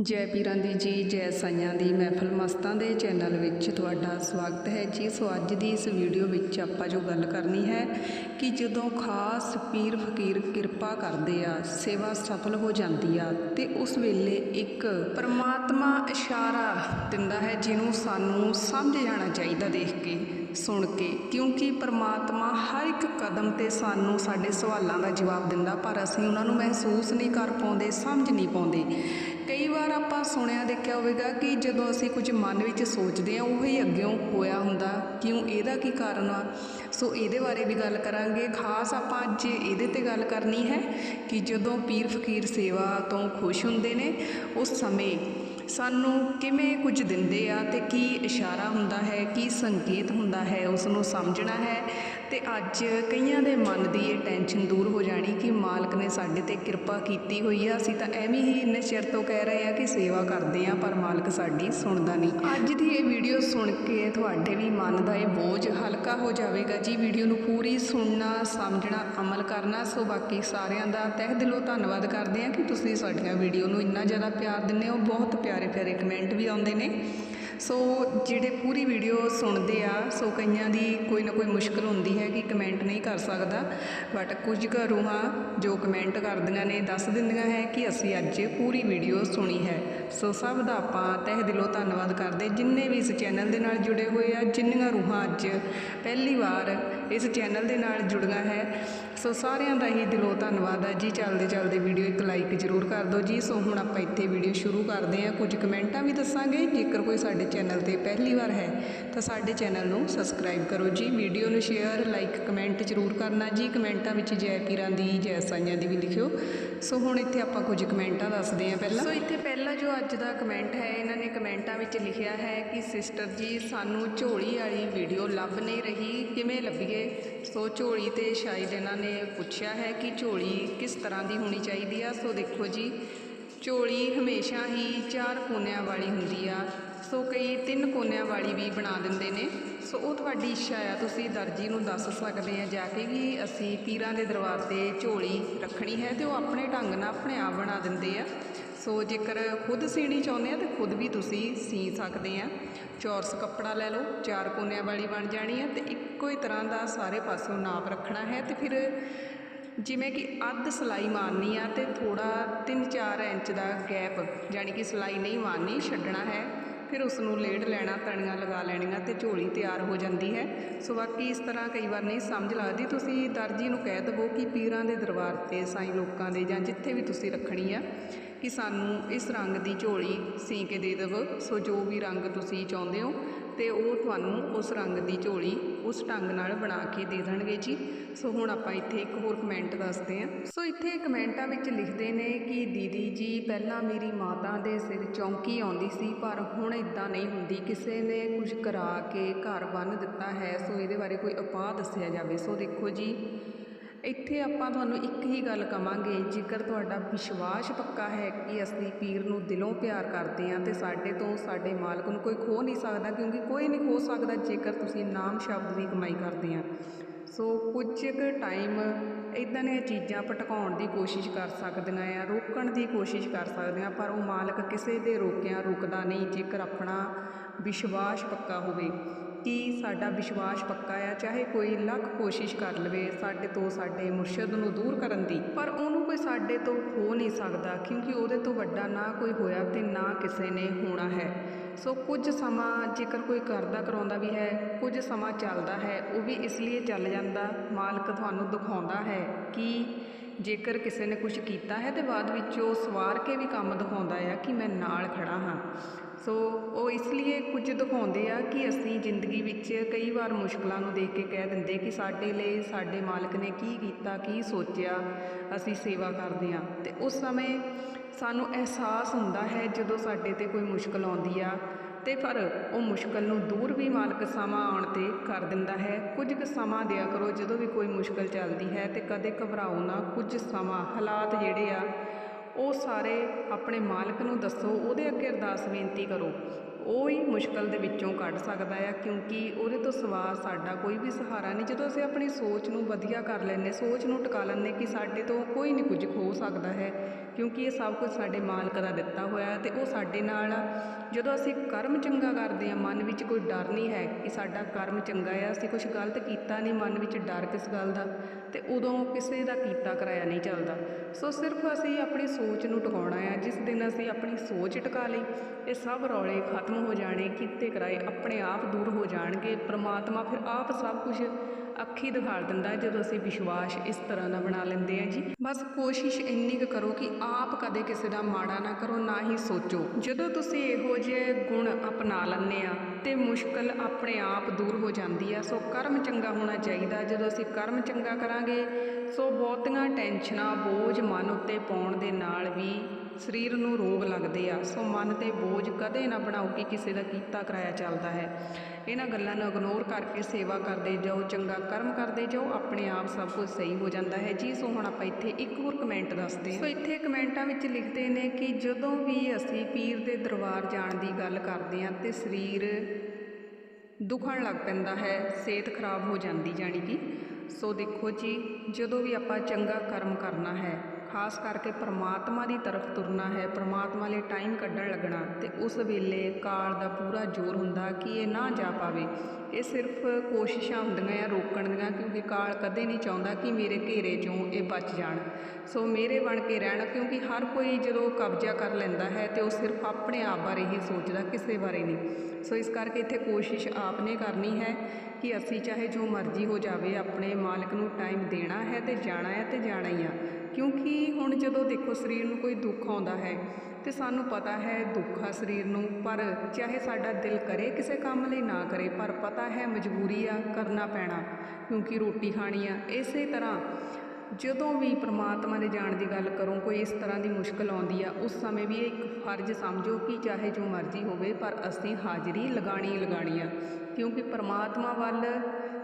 ਜੈ ਪੀਰਾਂ ਦੀ ਜੀ, ਜੈ ਸਾਈਆਂ ਦੀ ਮਹਿਫਲ ਮਸਤਾਂ ਦੇ ਚੈਨਲ ਵਿੱਚ ਤੁਹਾਡਾ ਸਵਾਗਤ ਹੈ ਜੀ। ਸੋ ਅੱਜ ਦੀ ਇਸ ਵੀਡੀਓ ਵਿੱਚ ਆਪਾਂ ਜੋ ਗੱਲ ਕਰਨੀ ਹੈ ਕਿ ਜਦੋਂ ਖਾਸ ਪੀਰ ਫਕੀਰ ਕਿਰਪਾ ਕਰਦੇ ਆ, ਸੇਵਾ ਸਫਲ ਹੋ ਜਾਂਦੀ ਆ ਤੇ ਉਸ ਵੇਲੇ ਇੱਕ ਪਰਮਾਤਮਾ ਇਸ਼ਾਰਾ ਦਿੰਦਾ ਹੈ ਜਿਹਨੂੰ ਸਾਨੂੰ ਸਮਝ ਜਾਣਾ ਚਾਹੀਦਾ ਦੇਖ ਕੇ, ਸੁਣ ਕੇ। ਕਿਉਂਕਿ ਪਰਮਾਤਮਾ ਹਰ ਇੱਕ ਕਦਮ ਤੇ ਸਾਨੂੰ ਸਾਡੇ ਸਵਾਲਾਂ ਦਾ ਜਵਾਬ ਦਿੰਦਾ ਪਰ ਅਸੀਂ ਉਹਨਾਂ ਨੂੰ ਮਹਿਸੂਸ ਨਹੀਂ ਕਰ ਪਾਉਂਦੇ, ਸਮਝ ਨਹੀਂ ਪਾਉਂਦੇ। ਕਈ ਵਾਰ ਆਪਾਂ ਸੁਣਿਆ, ਦੇਖਿਆ ਹੋਵੇਗਾ ਕਿ ਜਦੋਂ ਅਸੀਂ ਕੁਝ ਮਨ ਵਿੱਚ ਸੋਚਦੇ ਹਾਂ, ਉਹ ਹੀ ਅੱਗਿਓਂ ਹੋਇਆ ਹੁੰਦਾ। ਕਿਉਂ? ਇਹਦਾ ਕੀ ਕਾਰਨ ਆ? ਸੋ ਇਹਦੇ ਬਾਰੇ ਵੀ ਗੱਲ ਕਰਾਂਗੇ। ਖਾਸ ਆਪਾਂ ਅੱਜ ਇਹਦੇ ਤੇ ਗੱਲ ਕਰਨੀ ਹੈ ਕਿ ਜਦੋਂ ਪੀਰ ਫਕੀਰ ਸੇਵਾ ਤੋਂ ਖੁਸ਼ ਹੁੰਦੇ ਨੇ, ਉਸ ਸਮੇਂ ਸਾਨੂੰ ਕਿਵੇਂ ਕੁਝ ਦਿੰਦੇ ਆ ਤੇ ਕੀ ਇਸ਼ਾਰਾ ਹੁੰਦਾ ਹੈ, ਕੀ ਸੰਕੇਤ ਹੁੰਦਾ ਹੈ ਉਸ ਨੂੰ ਸਮਝਣਾ ਹੈ। ਤੇ ਅੱਜ ਕਈਆਂ ਦੇ ਮਨ ਦੀ ਇਹ ਟੈਨਸ਼ਨ ਦੂਰ ਹੋ ਜਾਣੀ ਕਿ ਮਾਲਕ ਨੇ ਸਾਡੇ ਤੇ ਕਿਰਪਾ ਕੀਤੀ ਹੋਈ ਆ। ਅਸੀਂ ਤਾਂ ਐਵੇਂ ਹੀ ਇੰਨੇ ਚਿਰ ਤੋਂ ਕਹਿ ਰਹੇ ਆ ਕਿ ਸੇਵਾ ਕਰਦੇ ਆ, ਪਰ ਮਾਲਕ ਸਾਡੀ ਸੁਣਦਾ ਨਹੀਂ। ਅੱਜ ਦੀ ਇਹ ਵੀਡੀਓ ਸੁਣ ਕੇ ਤੁਹਾਡੇ ਵੀ ਮਨ ਦਾ ਇਹ ਬੋਝ ਹਲਕਾ ਹੋ ਜਾਵੇਗਾ। ਜੀ, ਵੀਡੀਓ ਨੂੰ ਪੂਰੀ ਸੁਣਨਾ, ਸਮਝਣਾ, ਅਮਲ ਕਰਨਾ, ਸੋ ਬਾਕੀ ਸਾਰਿਆਂ ਦਾ ਤਹਿ ਦਿਲੋਂ ਧੰਨਵਾਦ ਕਰਦੇ ਆ ਕਿ ਤੁਸੀਂ ਸਾਡੀਆਂ ਵੀਡੀਓ ਨੂੰ ਇੰਨਾ ਜ਼ਿਆਦਾ ਪਿਆਰ ਦਿੰਦੇ ਹੋ। ਬਹੁਤ ਪਿਆਰੇ ਪਿਆਰੇ ਕਮੈਂਟ ਵੀ ਆਉਂਦੇ ਨੇ। ਸੋ ਜਿਹੜੇ ਪੂਰੀ ਵੀਡੀਓ ਸੁਣਦੇ ਆ, ਸੋ ਕਈਆਂ ਦੀ ਕੋਈ ਨਾ ਕੋਈ ਮੁਸ਼ਕਲ ਹੁੰਦੀ ਹੈ ਕਿ ਕਮੈਂਟ ਨਹੀਂ ਕਰ ਸਕਦਾ। ਬਟ ਕੁਝ ਕੁ ਰੂਹਾਂ ਜੋ ਕਮੈਂਟ ਕਰਦੀਆਂ ਨੇ, ਦੱਸ ਦਿੰਦੀਆਂ ਹੈ ਕਿ ਅਸੀਂ ਅੱਜ ਪੂਰੀ ਵੀਡੀਓ ਸੁਣੀ ਹੈ। ਸੋ ਸਭ ਦਾ ਆਪਾਂ ਤਹਿ ਦਿਲੋਂ ਧੰਨਵਾਦ ਕਰਦੇ। ਜਿੰਨੇ ਵੀ ਇਸ ਚੈਨਲ ਦੇ ਨਾਲ ਜੁੜੇ ਹੋਏ ਆ, ਜਿੰਨੀਆਂ ਰੂਹਾਂ ਅੱਜ ਪਹਿਲੀ ਵਾਰ ਇਸ ਚੈਨਲ ਦੇ ਨਾਲ ਜੁੜੀਆਂ ਹੈ ਸੋ ਸਾਰਿਆਂ ਦਾ ਹੀ ਦਿਲੋਂ ਧੰਨਵਾਦ ਹੈ ਜੀ। ਚੱਲਦੇ ਚੱਲਦੇ ਵੀਡੀਓ ਇੱਕ ਲਾਈਕ ਜ਼ਰੂਰ ਕਰ ਦਿਓ ਜੀ। ਸੋ ਹੁਣ ਆਪਾਂ ਇੱਥੇ ਵੀਡੀਓ ਸ਼ੁਰੂ ਕਰਦੇ ਹਾਂ। ਕੁਝ ਕਮੈਂਟਾਂ ਵੀ ਦੱਸਾਂਗੇ। ਜੇਕਰ ਕੋਈ ਸਾਡੇ ਚੈਨਲ ਤੇ ਪਹਿਲੀ ਵਾਰ ਹੈ, ਤਾਂ ਸਾਡੇ ਚੈਨਲ ਨੂੰ ਸਬਸਕ੍ਰਾਈਬ ਕਰੋ ਜੀ। ਵੀਡੀਓ ਨੂੰ ਸ਼ੇਅਰ ਲਾਈਕ ਕਮੈਂਟ ਜ਼ਰੂਰ ਕਰਨਾ ਜੀ। ਕਮੈਂਟਾਂ ਵਿੱਚ ਜੈ ਪੀਰਾਂ ਦੀ, ਜੈ ਸਾਈਆਂ ਦੀ ਵੀ ਲਿਖਿਓ। ਸੋ ਹੁਣ ਇੱਥੇ ਆਪਾਂ ਕੁਝ ਕਮੈਂਟਾਂ ਦੱਸਦੇ ਹਾਂ ਪਹਿਲਾਂ। ਸੋ ਇੱਥੇ ਪਹਿਲਾ ਜੋ ਅੱਜ ਦਾ ਕਮੈਂਟ ਹੈ, ਇਹਨਾਂ ਨੇ ਕਮੈਂਟਾਂ ਵਿੱਚ ਲਿਖਿਆ ਹੈ ਕਿ ਸਿਸਟਰ ਜੀ, ਸਾਨੂੰ ਝੋਲੀ ਵਾਲੀ ਵੀਡੀਓ ਲੱਭ ਨਹੀਂ ਰਹੀ। ਕਿਵੇਂ ਲੱਭੀਏ? ਸੋ ਝੋਲੀ ਤੇ ਸ਼ਾਇਦ ਇਹਨਾਂ ਨੇ ਪੁੱਛਿਆ ਹੈ ਕਿ ਝੋਲੀ ਕਿਸ ਤਰ੍ਹਾਂ ਦੀ ਹੋਣੀ ਚਾਹੀਦੀ ਆ। ਸੋ ਦੇਖੋ ਜੀ, ਝੋਲੀ ਹਮੇਸ਼ਾ ਹੀ ਚਾਰ ਕੋਨਿਆਂ ਵਾਲੀ ਹੁੰਦੀ ਆ। ਸੋ ਕਈ ਤਿੰਨ ਕੋਨਿਆਂ ਵਾਲੀ ਵੀ ਬਣਾ ਦਿੰਦੇ ਨੇ। ਸੋ ਉਹ ਤੁਹਾਡੀ ਇੱਛਾ ਆ, ਤੁਸੀਂ ਦਰਜੀ ਨੂੰ ਦੱਸ ਸਕਦੇ ਆ ਜਾ ਕੇ ਵੀ ਅਸੀਂ ਪੀਰਾਂ ਦੇ ਦਰਬਾਰ ਤੇ ਝੋਲੀ ਰੱਖਣੀ ਹੈ ਤੇ ਉਹ ਆਪਣੇ ਢੰਗ ਨਾਲ ਆਪਣੇ ਆਪ ਬਣਾ ਦਿੰਦੇ ਆ। ਸੋ ਜੇਕਰ ਖੁਦ ਸੀਣੀ ਚਾਹੁੰਦੇ ਆ ਤੇ ਖੁਦ ਵੀ ਤੁਸੀਂ ਸੀ ਸਕਦੇ ਆ। ਚੌਰਸ ਕੱਪੜਾ ਲੈ ਲਓ, ਚਾਰ ਕੋਨਿਆਂ ਵਾਲੀ ਬਣ ਜਾਣੀ ਆ ਤੇ ਇੱਕੋ ਹੀ ਤਰ੍ਹਾਂ ਦਾ ਸਾਰੇ ਪਾਸੋਂ ਨਾਪ ਰੱਖਣਾ ਹੈ ਤੇ ਫਿਰ ਜਿਵੇਂ ਕਿ ਅੱਧ ਸਲਾਈ ਮਾਰਨੀ ਆ ਤੇ ਥੋੜਾ 3-4 ਇੰਚ ਦਾ ਗੈਪ ਯਾਨੀ ਕਿ ਸਲਾਈ ਨਹੀਂ ਮਾਰਨੀ, ਛੱਡਣਾ ਹੈ। ਫਿਰ ਉਸ ਨੂੰ ਲੇੜ ਲੈਣਾ, ਤਣੀਆਂ ਲਗਾ ਲੈਣੀਆਂ ਤੇ ਝੋਲੀ ਤਿਆਰ ਹੋ ਜਾਂਦੀ ਹੈ। ਸੋ ਬਾਕੀ ਇਸ ਤਰ੍ਹਾਂ ਕਈ ਵਾਰ ਨਹੀਂ ਸਮਝ ਲੱਗਦੀ। ਤੁਸੀਂ ਦਰਜੀ ਨੂੰ ਕਹਿ ਦਵੋ ਕਿ ਪੀਰਾਂ ਦੇ ਦਰਬਾਰ ਤੇ, ਸਾਈਂ ਲੋਕਾਂ ਦੇ ਜਾਂ ਜਿੱਥੇ ਵੀ ਤੁਸੀਂ ਰੱਖਣੀ ਆ ਕਿ ਸਾਨੂੰ ਇਸ ਰੰਗ ਦੀ ਝੋਲੀ ਸੀ ਕੇ ਦੇ ਦੇਵੋ। ਸੋ ਜੋ ਵੀ ਰੰਗ ਤੁਸੀਂ ਚਾਹੁੰਦੇ ਹੋ ਤੇ ਉਹ ਤੁਹਾਨੂੰ ਉਸ ਰੰਗ ਦੀ ਝੋਲੀ ਉਸ ਢੰਗ ਨਾਲ ਬਣਾ ਕੇ ਦੇ ਦੇਣਗੇ ਜੀ। ਸੋ ਹੁਣ ਆਪਾਂ ਇੱਥੇ ਇੱਕ ਹੋਰ ਕਮੈਂਟ ਦੱਸਦੇ ਹਾਂ। ਸੋ ਇੱਥੇ ਕਮੈਂਟਾਂ ਵਿੱਚ ਲਿਖਦੇ ਨੇ ਕਿ ਦੀਦੀ ਜੀ, ਪਹਿਲਾਂ ਮੇਰੀ ਮਾਤਾ ਦੇ ਸਿਰ ਚੌਂਕੀ ਆਉਂਦੀ ਸੀ, ਪਰ ਹੁਣ ਇਦਾਂ ਨਹੀਂ ਹੁੰਦੀ। ਕਿਸੇ ਨੇ ਕੁਝ ਕਰਾ ਕੇ ਘਰ ਬੰਨ ਦਿੱਤਾ ਹੈ, ਸੋ ਇਹਦੇ ਬਾਰੇ ਕੋਈ ਉਪਾਅ ਦੱਸਿਆ ਜਾਵੇ। ਸੋ ਦੇਖੋ ਜੀ ਇੱਥੇ ਆਪਾਂ ਤੁਹਾਨੂੰ ਇੱਕ ਹੀ ਗੱਲ ਕਵਾਂਗੇ, ਜੇਕਰ ਤੁਹਾਡਾ ਵਿਸ਼ਵਾਸ ਪੱਕਾ ਹੈ ਕਿ ਅਸੀਂ ਪੀਰ ਨੂੰ ਦਿਲੋਂ ਪਿਆਰ ਕਰਦੇ ਹਾਂ ਤੇ ਸਾਡੇ ਤੋਂ ਸਾਡੇ ਮਾਲਕ ਨੂੰ ਕੋਈ ਖੋ ਨਹੀਂ ਸਕਦਾ, ਕਿਉਂਕਿ ਕੋਈ ਨਹੀਂ ਖੋ ਸਕਦਾ ਜੇਕਰ ਤੁਸੀਂ ਨਾਮ ਸ਼ਬਦ ਦੀ ਕਮਾਈ ਕਰਦੇ ਆ ਸੋ ਕੁਝ ਕੁ ਟਾਈਮ ਇਦਾਂ ਦੀਆਂ ਚੀਜ਼ਾਂ ਭਟਕਾਉਣ ਦੀ ਕੋਸ਼ਿਸ਼ ਕਰ ਸਕਦੀਆਂ ਆ, ਰੋਕਣ ਦੀ ਕੋਸ਼ਿਸ਼ ਕਰ ਸਕਦੇ ਆ ਪਰ ਉਹ ਮਾਲਕ ਕਿਸੇ ਦੇ ਰੋਕਿਆ ਰੁਕਦਾ ਨਹੀਂ, ਜੇਕਰ ਆਪਣਾ ਵਿਸ਼ਵਾਸ ਪੱਕਾ ਹੋਵੇ। ਕਿ ਸਾਡਾ ਵਿਸ਼ਵਾਸ ਪੱਕਾ ਆ, ਚਾਹੇ ਕੋਈ ਲੱਖ ਕੋਸ਼ਿਸ਼ ਕਰ ਲਵੇ ਸਾਡੇ ਤੋਂ, ਸਾਡੇ ਮੁਰਸ਼ਿਦ ਨੂੰ ਦੂਰ ਕਰਨ ਦੀ, ਪਰ ਉਹਨੂੰ ਕੋਈ ਸਾਡੇ ਤੋਂ ਹੋ ਨਹੀਂ ਸਕਦਾ, ਕਿਉਂਕਿ ਉਹਦੇ ਤੋਂ ਵੱਡਾ ਨਾ ਕੋਈ ਹੋਇਆ ਤੇ ਨਾ ਕਿਸੇ ਨੇ ਹੋਣਾ ਹੈ। ਸੋ ਕੁਝ ਸਮਾਂ ਜੇਕਰ ਕੋਈ ਕਰਦਾ ਕਰਾਉਂਦਾ ਵੀ ਹੈ, ਕੁਝ ਸਮਾਂ ਚੱਲਦਾ ਹੈ, ਉਹ ਵੀ ਇਸ ਲਈ ਚੱਲ ਜਾਂਦਾ, ਮਾਲਕ ਤੁਹਾਨੂੰ ਦਿਖਾਉਂਦਾ ਹੈ ਕਿ ਜੇਕਰ ਕਿਸੇ ਨੇ ਕੁਝ ਕੀਤਾ ਹੈ ਤੇ ਬਾਅਦ ਵਿੱਚ ਉਹ ਸਵਾਰ ਕੇ ਵੀ ਕੰਮ ਦਿਖਾਉਂਦਾ ਆ ਕਿ ਮੈਂ ਨਾਲ ਖੜਾ ਹਾਂ। ਸੋ ਉਹ ਇਸ ਲਈ ਕੁਝ ਦਿਖਾਉਂਦੇ ਆ ਕਿ ਅਸੀਂ ਜ਼ਿੰਦਗੀ ਵਿੱਚ ਕਈ ਵਾਰ ਮੁਸ਼ਕਲਾਂ ਨੂੰ ਦੇਖ ਕੇ ਕਹਿ ਦਿੰਦੇ ਕਿ ਸਾਡੇ ਲਈ, ਸਾਡੇ ਮਾਲਕ ਨੇ ਕੀ ਕੀਤਾ, ਕੀ ਸੋਚਿਆ, ਅਸੀਂ ਸੇਵਾ ਕਰਦੇ ਆ ਤੇ ਉਸ ਸਮੇਂ ਸਾਨੂੰ ਅਹਿਸਾਸ ਹੁੰਦਾ ਹੈ ਜਦੋਂ ਸਾਡੇ ਤੇ ਕੋਈ ਮੁਸ਼ਕਲ ਆਉਂਦੀ ਆ ਤੇ ਪਰ ਉਹ ਮੁਸ਼ਕਲ ਨੂੰ ਦੂਰ ਵੀ ਮਾਲਕ ਸਮਾਂ ਆਉਣ ਤੇ ਕਰ ਦਿੰਦਾ ਹੈ। ਕੁਝ ਕੁ ਸਮਾਂ ਦਿਆ ਕਰੋ ਜਦੋਂ ਵੀ ਕੋਈ ਮੁਸ਼ਕਲ ਚੱਲਦੀ ਹੈ ਤੇ ਕਦੇ ਘਬਰਾਓ ਨਾ। ਕੁਝ ਸਮਾਂ, ਹਾਲਾਤ ਜਿਹੜੇ ਆ ਉਹ ਸਾਰੇ ਆਪਣੇ ਮਾਲਕ ਨੂੰ ਦੱਸੋ, ਉਹਦੇ ਅੱਗੇ ਅਰਦਾਸ ਬੇਨਤੀ ਕਰੋ। ਉਹ ਹੀ ਮੁਸ਼ਕਲ ਦੇ ਵਿੱਚੋਂ ਕੱਢ ਸਕਦਾ ਆ, ਕਿਉਂਕਿ ਉਹਦੇ ਤੋਂ ਸਿਵਾ ਸਾਡਾ ਕੋਈ ਵੀ ਸਹਾਰਾ ਨਹੀਂ। ਜਦੋਂ ਅਸੀਂ ਆਪਣੀ ਸੋਚ ਨੂੰ ਵਧੀਆ ਕਰ ਲੈਂਦੇ, ਸੋਚ ਨੂੰ ਟਿਕਾ ਲੈਂਦੇ ਕਿ ਸਾਡੇ ਤੋਂ ਕੋਈ ਨਹੀਂ ਕੁਝ ਖੋ ਸਕਦਾ ਹੈ ਕਿਉਂਕਿ ਇਹ ਸਭ ਕੁਝ ਸਾਡੇ ਮਾਲਕ ਦਾ ਦਿੱਤਾ ਹੋਇਆ ਹੈ ਤੇ ਉਹ ਸਾਡੇ ਨਾਲ ਆ। ਜਦੋਂ ਅਸੀਂ ਕਰਮ ਚੰਗਾ ਕਰਦੇ ਹਾਂ, ਮਨ ਵਿੱਚ ਕੋਈ ਡਰ ਨਹੀਂ ਹੈ ਕਿ ਸਾਡਾ ਕਰਮ ਚੰਗਾ ਆ ਅਸੀਂ ਕੁਝ ਗਲਤ ਕੀਤਾ ਨਹੀਂ, ਮਨ ਵਿੱਚ ਡਰ ਕਿਸ ਗੱਲ ਦਾ? ਤੇ ਉਦੋਂ ਕਿਸੇ ਦਾ ਕੀਤਾ ਕਰਾਇਆ ਨਹੀਂ ਚੱਲਦਾ। ਸੋ ਸਿਰਫ ਅਸੀਂ ਆਪਣੀ ਸੋਚ ਨੂੰ ਟਿਕਾਉਣਾ ਆ ਜਿਸ ਦਿਨ ਅਸੀਂ ਆਪਣੀ ਸੋਚ ਟਿਕਾ ਲਈ, ਇਹ ਸਭ ਰੌਲੇ ਖਤਮ ਹੋ ਜਾਣੇ, ਕੀਤੇ ਕਰਾਏ ਆਪਣੇ ਆਪ ਦੂਰ ਹੋ ਜਾਣਗੇ, ਪ੍ਰਮਾਤਮਾ ਫਿਰ ਆਪ ਸਭ ਕੁਝ ਅੱਖੀ ਦਿਖਾੜ ਦਿੰਦਾ ਜਦੋਂ ਅਸੀਂ ਵਿਸ਼ਵਾਸ ਇਸ ਤਰ੍ਹਾਂ ਦਾ ਬਣਾ ਲੈਂਦੇ ਹਾਂ ਜੀ। ਬਸ ਕੋਸ਼ਿਸ਼ ਇੰਨੀ ਕੁ ਕਰੋ ਕਿ ਆਪ ਕਦੇ ਕਿਸੇ ਦਾ ਮਾੜਾ ਨਾ ਕਰੋ, ਨਾ ਹੀ ਸੋਚੋ। ਜਦੋਂ ਤੁਸੀਂ ਇਹੋ ਜਿਹੇ ਗੁਣ ਅਪਣਾ ਲੈਂਦੇ ਆ ਤੇ ਮੁਸ਼ਕਲ ਆਪਣੇ ਆਪ ਦੂਰ ਹੋ ਜਾਂਦੀ ਆ, ਸੋ ਕਰਮ ਚੰਗਾ ਹੋਣਾ ਚਾਹੀਦਾ। ਜਦੋਂ ਅਸੀਂ ਕਰਮ ਚੰਗਾ ਕਰਾਂਗੇ, ਸੋ ਬਹੁਤੀਆਂ ਟੈਨਸ਼ਨਾਂ ਬੋਝ ਮਨ ਉੱਤੇ ਪਾਉਣ ਦੇ ਨਾਲ ਵੀ ਸਰੀਰ ਨੂੰ ਰੋਗ ਲੱਗਦੇ ਆ, ਸੋ ਮਨ ਤੇ ਬੋਝ ਕਦੇ ਨਾ ਬਣਾਓ ਕਿ ਕਿਸੇ ਦਾ ਕੀਤਾ ਕਰਾਇਆ ਚੱਲਦਾ ਹੈ। ਇਹਨਾਂ ਗੱਲਾਂ ਨੂੰ ਇਗਨੋਰ ਕਰਕੇ ਸੇਵਾ ਕਰਦੇ ਜਾਓ, ਚੰਗਾ ਕਰਮ ਕਰਦੇ ਜਾਓ, ਆਪਣੇ ਆਪ ਸਭ ਕੁਝ ਸਹੀ ਹੋ ਜਾਂਦਾ ਹੈ। ਜੀ, ਸੋ ਹੁਣ ਆਪਾਂ ਇੱਥੇ ਇੱਕ ਹੋਰ ਕਮੈਂਟ ਦੱਸਦੇ ਹਾਂ। ਸੋ ਇੱਥੇ ਕਮੈਂਟਾਂ ਵਿੱਚ ਲਿਖਦੇ ਨੇ ਕਿ ਜਦੋਂ ਵੀ ਅਸੀਂ ਪੀਰ ਦੇ ਦਰਬਾਰ ਜਾਣ ਦੀ ਗੱਲ ਕਰਦੇ ਹਾਂ ਤੇ ਸਰੀਰ ਦੁਖਣ ਲੱਗ ਪੈਂਦਾ ਹੈ, ਸਿਹਤ ਖਰਾਬ ਹੋ ਜਾਂਦੀ ਜਾਣੀ ਕਿ। ਸੋ ਦੇਖੋ ਜੀ, ਜਦੋਂ ਵੀ ਆਪਾਂ ਚੰਗਾ ਕਰਮ ਕਰਨਾ ਹੈ ਖਾਸ ਕਰਕੇ ਪਰਮਾਤਮਾ ਦੀ ਤਰਫ ਤੁਰਨਾ ਹੈ, ਪਰਮਾਤਮਾ ਲਈ ਟਾਈਮ ਕੱਢਣ ਲੱਗਣਾ ਤੇ ਉਸ ਵੇਲੇ ਕਾਲ ਦਾ ਪੂਰਾ ਜ਼ੋਰ ਹੁੰਦਾ ਕਿ ਇਹ ਨਾ ਜਾ ਪਾਵੇ। ਇਹ ਸਿਰਫ ਕੋਸ਼ਿਸ਼ਾਂ ਹੁੰਦੀਆਂ ਆ ਰੋਕਣ ਦੀਆਂ, ਕਿਉਂਕਿ ਕਾਲ ਕਦੇ ਨਹੀਂ ਚਾਹੁੰਦਾ ਕਿ ਮੇਰੇ ਘੇਰੇ 'ਚੋਂ ਇਹ ਬਚ ਜਾਣ। ਸੋ ਮੇਰੇ ਬਣ ਕੇ ਰਹਿਣ, ਕਿਉਂਕਿ ਹਰ ਕੋਈ ਜਦੋਂ ਕਬਜ਼ਾ ਕਰ ਲੈਂਦਾ ਹੈ ਤੇ ਉਹ ਸਿਰਫ ਆਪਣੇ ਆਪ ਬਾਰੇ ਹੀ ਸੋਚਦਾ, ਕਿਸੇ ਬਾਰੇ ਨਹੀਂ। ਸੋ ਇਸ ਕਰਕੇ ਇੱਥੇ ਕੋਸ਼ਿਸ਼ ਆਪ ਨੇ ਕਰਨੀ ਹੈ ਕਿ ਅਸੀਂ ਚਾਹੇ ਜੋ ਮਰਜ਼ੀ ਹੋ ਜਾਵੇ, ਆਪਣੇ ਮਾਲਕ ਨੂੰ ਟਾਈਮ ਦੇਣਾ ਹੈ ਤੇ ਜਾਣਾ ਹੈ ਤੇ ਜਾਣਾ ਹੀ ਆ। ਕਿਉਂਕਿ ਹੁਣ ਜਦੋਂ ਦੇਖੋ ਸਰੀਰ ਨੂੰ ਕੋਈ ਦੁੱਖ ਆਉਂਦਾ ਹੈ ਤੇ ਸਾਨੂੰ ਪਤਾ ਹੈ ਦੁੱਖ ਆ ਸਰੀਰ ਨੂੰ, ਪਰ ਚਾਹੇ ਸਾਡਾ ਦਿਲ ਕਰੇ ਕਿਸੇ ਕੰਮ ਲਈ ਨਾ ਕਰੇ, ਪਰ ਪਤਾ ਹੈ ਮਜਬੂਰੀ ਆ, ਕਰਨਾ ਪੈਣਾ, ਕਿਉਂਕਿ ਰੋਟੀ ਖਾਣੀ ਆ। ਇਸੇ ਤਰ੍ਹਾਂ ਜਦੋਂ ਵੀ ਪ੍ਰਮਾਤਮਾ ਦੇ ਜਾਣ ਦੀ ਗੱਲ ਕਰੋ, ਕੋਈ ਇਸ ਤਰ੍ਹਾਂ ਦੀ ਮੁਸ਼ਕਲ ਆਉਂਦੀ ਆ, ਉਸ ਸਮੇਂ ਵੀ ਇਹ ਇੱਕ ਫਰਜ਼ ਸਮਝੋ ਕਿ ਚਾਹੇ ਜੋ ਮਰਜ਼ੀ ਹੋਵੇ, ਪਰ ਅਸੀਂ ਹਾਜ਼ਰੀ ਲਗਾਣੀ ਹੀ ਲਗਾਣੀ ਆ। ਕਿਉਂਕਿ ਪ੍ਰਮਾਤਮਾ ਵੱਲ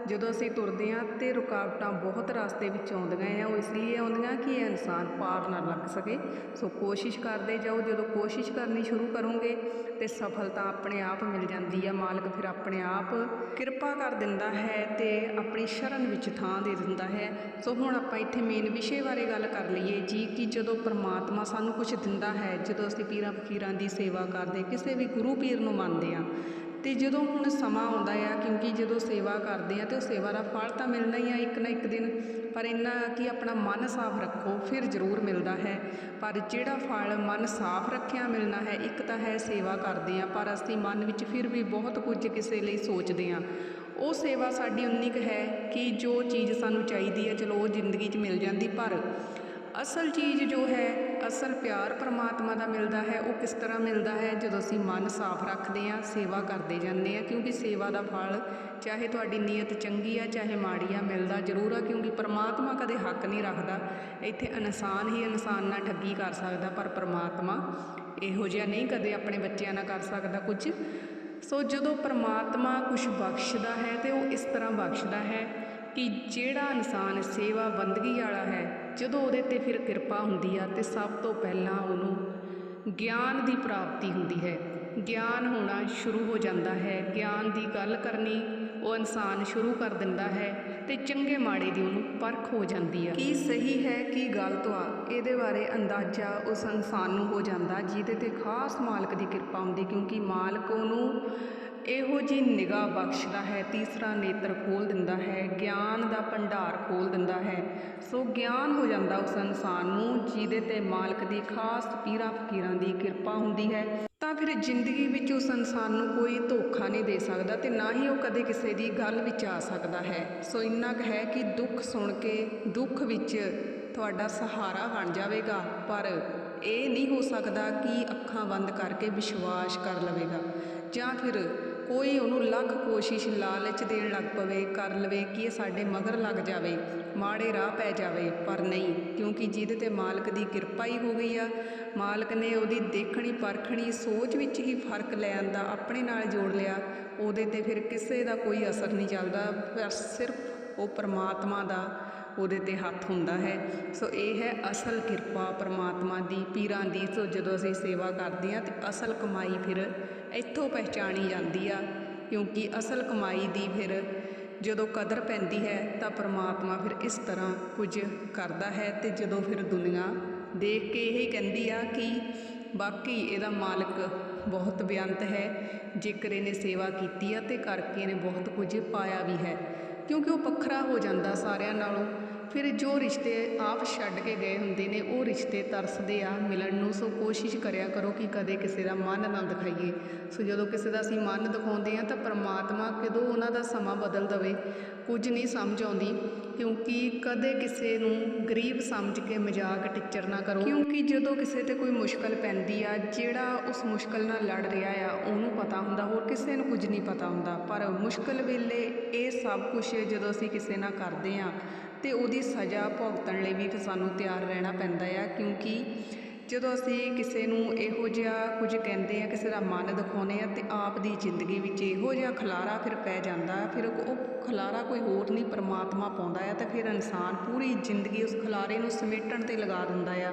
ਜਦੋਂ ਅਸੀਂ ਤੁਰਦੇ ਹਾਂ ਤੇ ਰੁਕਾਵਟਾਂ ਬਹੁਤ ਰਸਤੇ ਵਿੱਚ ਆਉਂਦੀਆਂ ਆ, ਉਹ ਇਸ ਲਈ ਆਉਂਦੀਆਂ ਕਿ ਇਹ ਇਨਸਾਨ ਪਾਰ ਨਾ ਲੱਗ ਸਕੇ। ਸੋ ਕੋਸ਼ਿਸ਼ ਕਰਦੇ ਜਾਓ, ਜਦੋਂ ਕੋਸ਼ਿਸ਼ ਕਰਨੀ ਸ਼ੁਰੂ ਕਰੋਗੇ ਤੇ ਸਫਲਤਾ ਆਪਣੇ ਆਪ ਮਿਲ ਜਾਂਦੀ ਆ। ਮਾਲਕ ਫਿਰ ਆਪਣੇ ਆਪ ਕਿਰਪਾ ਕਰ ਦਿੰਦਾ ਹੈ ਤੇ ਆਪਣੀ ਸ਼ਰਨ ਵਿੱਚ ਥਾਂ ਦੇ ਦਿੰਦਾ ਹੈ। ਸੋ ਹੁਣ ਆਪਾਂ ਇੱਥੇ ਮੇਨ ਵਿਸ਼ੇ ਬਾਰੇ ਗੱਲ ਕਰ ਲਈਏ। ਜੀ ਕਿ ਜਦੋਂ ਪਰਮਾਤਮਾ ਸਾਨੂੰ ਕੁਝ ਦਿੰਦਾ ਹੈ, ਜਦੋਂ ਅਸੀਂ ਪੀਰਾਂ ਫਕੀਰਾਂ ਦੀ ਸੇਵਾ ਕਰਦੇ, ਕਿਸੇ ਵੀ ਗੁਰੂ ਪੀਰ ਨੂੰ ਮੰਨਦੇ ਆ ਅਤੇ ਜਦੋਂ ਹੁਣ ਸਮਾਂ ਆਉਂਦਾ ਆ, ਕਿਉਂਕਿ ਜਦੋਂ ਸੇਵਾ ਕਰਦੇ ਆ ਤੇ ਉਹ ਸੇਵਾ ਦਾ ਫਲ ਤਾਂ ਮਿਲਣਾ ਹੀ ਆ ਇੱਕ ਨਾ ਇੱਕ ਦਿਨ, ਪਰ ਇੰਨਾ ਕਿ ਆਪਣਾ ਮਨ ਸਾਫ਼ ਰੱਖੋ, ਫਿਰ ਜ਼ਰੂਰ ਮਿਲਦਾ ਹੈ। ਪਰ ਜਿਹੜਾ ਫਲ ਮਨ ਸਾਫ਼ ਰੱਖਿਆ ਮਿਲਣਾ ਹੈ, ਇੱਕ ਤਾਂ ਹੈ ਸੇਵਾ ਕਰਦੇ ਆ, ਪਰ ਅਸੀਂ ਮਨ ਵਿੱਚ ਫਿਰ ਵੀ ਬਹੁਤ ਕੁਝ ਕਿਸੇ ਲਈ ਸੋਚਦੇ ਆ। ਉਹ ਸੇਵਾ ਸਾਡੀ ਉਨੀ ਕੁ ਹੈ ਕਿ ਜੋ ਚੀਜ਼ ਸਾਨੂੰ ਚਾਹੀਦੀ ਹੈ ਚਲੋ ਉਹ ਜ਼ਿੰਦਗੀ 'ਚ ਮਿਲ ਜਾਂਦੀ, ਪਰ ਅਸਲ ਚੀਜ਼ ਜੋ ਹੈ, ਅਸਲ ਪਿਆਰ ਪਰਮਾਤਮਾ ਦਾ ਮਿਲਦਾ ਹੈ, ਉਹ ਕਿਸ ਤਰ੍ਹਾਂ ਮਿਲਦਾ ਹੈ? ਜਦੋਂ ਅਸੀਂ ਮਨ ਸਾਫ਼ ਰੱਖਦੇ ਹਾਂ, ਸੇਵਾ ਕਰਦੇ ਜਾਂਦੇ ਹਾਂ, ਕਿਉਂਕਿ ਸੇਵਾ ਦਾ ਫਲ ਚਾਹੇ ਤੁਹਾਡੀ ਨੀਅਤ ਚੰਗੀ ਆ, ਚਾਹੇ ਮਾੜੀ ਆ, ਮਿਲਦਾ ਜ਼ਰੂਰ ਆ, ਕਿਉਂਕਿ ਪਰਮਾਤਮਾ ਕਦੇ ਹੱਕ ਨਹੀਂ ਰੱਖਦਾ ਇੱਥੇ ਇਨਸਾਨ ਹੀ ਇਨਸਾਨ ਨਾਲ ਠੱਗੀ ਕਰ ਸਕਦਾ, ਪਰ ਪ੍ਰਮਾਤਮਾ ਇਹੋ ਜਿਹਾ ਨਹੀਂ ਕਦੇ ਆਪਣੇ ਬੱਚਿਆਂ ਨਾਲ ਕਰ ਸਕਦਾ ਕੁਝ। ਸੋ ਜਦੋਂ ਪਰਮਾਤਮਾ ਕੁਝ ਬਖਸ਼ਦਾ ਹੈ, ਤੇ ਉਹ ਇਸ ਤਰ੍ਹਾਂ ਬਖਸ਼ਦਾ ਹੈ ਕਿ ਜਿਹੜਾ ਇਨਸਾਨ ਸੇਵਾ ਬੰਦਗੀ ਵਾਲਾ ਹੈ ਜਦੋਂ ਉਹਦੇ ਤੇ ਫਿਰ ਕਿਰਪਾ ਹੁੰਦੀ ਆ ਤੇ ਸਭ ਤੋਂ ਪਹਿਲਾਂ ਉਹਨੂੰ ਗਿਆਨ ਦੀ ਪ੍ਰਾਪਤੀ ਹੁੰਦੀ ਹੈ। ਗਿਆਨ ਹੋਣਾ ਸ਼ੁਰੂ ਹੋ ਜਾਂਦਾ ਹੈ। ਗਿਆਨ ਦੀ ਗੱਲ ਕਰਨੀ ਉਹ ਇਨਸਾਨ ਸ਼ੁਰੂ ਕਰ ਦਿੰਦਾ ਹੈ ਤੇ ਚੰਗੇ ਮਾੜੇ ਦੀ ਉਹਨੂੰ ਪਰਖ ਹੋ ਜਾਂਦੀ ਆ। ਕੀ ਸਹੀ ਹੈ, ਕੀ ਗਲਤ ਆ, ਇਹਦੇ ਬਾਰੇ ਅੰਦਾਜ਼ਾ ਉਸ ਇਨਸਾਨ ਨੂੰ ਹੋ ਜਾਂਦਾ ਜਿਹਦੇ ਤੇ ਖਾਸ ਮਾਲਕ ਦੀ ਕਿਰਪਾ ਹੁੰਦੀ, ਕਿਉਂਕਿ ਮਾਲਕ ਉਹਨੂੰ ਇਹੋ ਜੀ ਨਿਗਾਹ ਬਖਸ਼ਦਾ ਹੈ, ਤੀਸਰਾ ਨੇਤਰ ਖੋਲ ਦਿੰਦਾ ਹੈ, ਗਿਆਨ ਦਾ ਭੰਡਾਰ ਖੋਲ ਦਿੰਦਾ ਹੈ। ਸੋ ਗਿਆਨ ਹੋ ਜਾਂਦਾ ਉਸ ਇਨਸਾਨ ਨੂੰ, ਜਿਹਦੇ ਤੇ ਮਾਲਕ ਦੀ ਖਾਸ ਪੀਰਾਂ ਫਕੀਰਾਂ ਦੀ ਕਿਰਪਾ ਹੁੰਦੀ ਹੈ। ਤਾਂ ਫਿਰ ਜ਼ਿੰਦਗੀ ਵਿੱਚ ਉਸ ਇਨਸਾਨ ਨੂੰ ਕੋਈ ਧੋਖਾ ਨਹੀਂ ਦੇ ਸਕਦਾ ਤੇ ਨਾ ਹੀ ਉਹ ਕਦੇ ਕਿਸੇ ਦੀ ਗੱਲ ਵਿੱਚ ਆ ਸਕਦਾ ਹੈ। ਸੋ ਇੰਨਾ ਕੁ ਹੈ ਕਿ ਦੁੱਖ ਸੁਣ ਕੇ ਦੁੱਖ ਵਿੱਚ ਤੁਹਾਡਾ ਸਹਾਰਾ ਬਣ ਜਾਵੇਗਾ, ਪਰ ਇਹ ਨਹੀਂ ਹੋ ਸਕਦਾ ਕਿ ਅੱਖਾਂ ਬੰਦ ਕਰਕੇ ਵਿਸ਼ਵਾਸ ਕਰ ਲਵੇਗਾ। ਜਾਂ ਫਿਰ ਕੋਈ ਉਹਨੂੰ ਲੱਖ ਕੋਸ਼ਿਸ਼ ਲਾਲਚ ਦੇਣ ਲੱਗ ਪਵੇ, ਕਰ ਲਵੇ ਕਿ ਇਹ ਸਾਡੇ ਮਗਰ ਲੱਗ ਜਾਵੇ, ਮਾੜੇ ਰਾਹ ਪੈ ਜਾਵੇ, ਪਰ ਨਹੀਂ, ਕਿਉਂਕਿ ਜਿਹਦੇ ਤੇ ਮਾਲਕ ਦੀ ਕਿਰਪਾ ਹੀ ਹੋ ਗਈ ਆ, ਮਾਲਕ ਨੇ ਉਹਦੀ ਦੇਖਣੀ ਪਰਖਣੀ ਸੋਚ ਵਿੱਚ ਹੀ ਫ਼ਰਕ ਲੈ ਆਂਦਾ ਆਪਣੇ ਨਾਲ ਜੋੜ ਲਿਆ, ਉਹਦੇ ਤੇ ਫਿਰ ਕਿਸੇ ਦਾ ਕੋਈ ਅਸਰ ਨਹੀਂ ਚੱਲਦਾ ਫਿਰ ਸਿਰਫ ਉਹ ਪਰਮਾਤਮਾ ਦਾ ਉਹਦੇ ਤੇ ਹੱਥ ਹੁੰਦਾ ਹੈ। ਸੋ ਇਹ ਹੈ ਅਸਲ ਕਿਰਪਾ ਪਰਮਾਤਮਾ ਦੀ, ਪੀਰਾਂ ਦੀ। ਸੋ ਜਦੋਂ ਅਸੀਂ ਸੇਵਾ ਕਰਦੇ ਹਾਂ ਤੇ ਅਸਲ ਕਮਾਈ ਫਿਰ ਇੱਥੋਂ ਪਹਿਚਾਣੀ ਜਾਂਦੀ ਆ। ਕਿਉਂਕਿ ਅਸਲ ਕਮਾਈ ਦੀ ਫਿਰ ਜਦੋਂ ਕਦਰ ਪੈਂਦੀ ਹੈ ਤਾਂ ਪਰਮਾਤਮਾ ਫਿਰ ਇਸ ਤਰ੍ਹਾਂ ਕੁਝ ਕਰਦਾ ਹੈ ਤੇ ਜਦੋਂ ਫਿਰ ਦੁਨੀਆ ਦੇਖ ਕੇ ਇਹ ਕਹਿੰਦੀ ਆ ਕਿ ਬਾਕੀ ਇਹਦਾ ਮਾਲਕ ਬਹੁਤ ਬੇਅੰਤ ਹੈ। ਜੇਕਰ ਇਹਨੇ ਸੇਵਾ ਕੀਤੀ ਆ ਤੇ ਕਰਕੇ ਇਹਨੇ ਬਹੁਤ ਕੁਝ ਪਾਇਆ ਵੀ ਹੈ। ਕਿਉਂਕਿ ਉਹ ਵੱਖਰਾ ਹੋ ਜਾਂਦਾ ਸਾਰਿਆਂ ਨਾਲੋਂ। ਫਿਰ ਜੋ ਰਿਸ਼ਤੇ ਆਪ ਛੱਡ ਕੇ ਗਏ ਹੁੰਦੇ ਨੇ, ਉਹ ਰਿਸ਼ਤੇ ਤਰਸਦੇ ਆ ਮਿਲਣ ਨੂੰ। ਸੋ ਕੋਸ਼ਿਸ਼ ਕਰਿਆ ਕਰੋ ਕਿ ਕਦੇ ਕਿਸੇ ਦਾ ਮਨ ਨਾ ਦਿਖਾਈਏ। ਸੋ ਜਦੋਂ ਕਿਸੇ ਦਾ ਅਸੀਂ ਮਨ ਦਿਖਾਉਂਦੇ ਆ ਤਾਂ ਪਰਮਾਤਮਾ ਕਦੋਂ ਉਹਨਾਂ ਦਾ ਸਮਾਂ ਬਦਲ ਦਵੇ। ਕੁਝ ਨਹੀਂ ਸਮਝ ਆਉਂਦੀ। ਕਿਉਂਕਿ ਕਦੇ ਕਿਸੇ ਨੂੰ ਗਰੀਬ ਸਮਝ ਕੇ ਮਜ਼ਾਕ ਟਿੱਚਰ ਨਾ ਕਰੋ। ਕਿਉਂਕਿ ਜਦੋਂ ਕਿਸੇ ਤੇ ਕੋਈ ਮੁਸ਼ਕਲ ਪੈਂਦੀ ਆ, ਜਿਹੜਾ ਉਸ ਮੁਸ਼ਕਲ ਨਾਲ ਲੜ ਰਿਹਾ ਆ, ਉਹਨੂੰ ਪਤਾ ਹੁੰਦਾ, ਹੋਰ ਕਿਸੇ ਨੂੰ ਕੁਝ ਨਹੀਂ ਪਤਾ ਹੁੰਦਾ। ਪਰ ਮੁਸ਼ਕਲ ਵੇਲੇ ਇਹ ਸਭ ਕੁਝ ਜਦੋਂ ਅਸੀਂ ਕਿਸੇ ਨਾਲ ਕਰਦੇ ਆ, ਤੇ ਉਹਦੀ ਸਜ਼ਾ ਭੁਗਤਣ ਲਈ ਵੀ ਸਾਨੂੰ ਤਿਆਰ ਰਹਿਣਾ ਪੈਂਦਾ ਆ। ਕਿਉਂਕਿ ਜਦੋਂ ਅਸੀਂ ਕਿਸੇ ਨੂੰ ਇਹੋ ਜਿਹਾ ਕੁਝ ਕਹਿੰਦੇ ਆ, ਕਿਸੇ ਦਾ ਮਨ ਦਿਖਾਉਂਦੇ ਆ ਤੇ ਆਪ ਦੀ ਜ਼ਿੰਦਗੀ ਵਿੱਚ ਇਹੋ ਜਿਹਾ ਖਲਾਰਾ ਫਿਰ ਪੈ ਜਾਂਦਾ, ਫਿਰ ਉਹ ਖਲਾਰਾ ਕੋਈ ਹੋਰ ਨਹੀਂ, ਪਰਮਾਤਮਾ ਪਾਉਂਦਾ ਆ ਤੇ ਫਿਰ ਇਨਸਾਨ ਪੂਰੀ ਜ਼ਿੰਦਗੀ ਉਸ ਖਲਾਰੇ ਨੂੰ ਸਮੇਟਣ ਤੇ ਲਗਾ ਦਿੰਦਾ ਆ।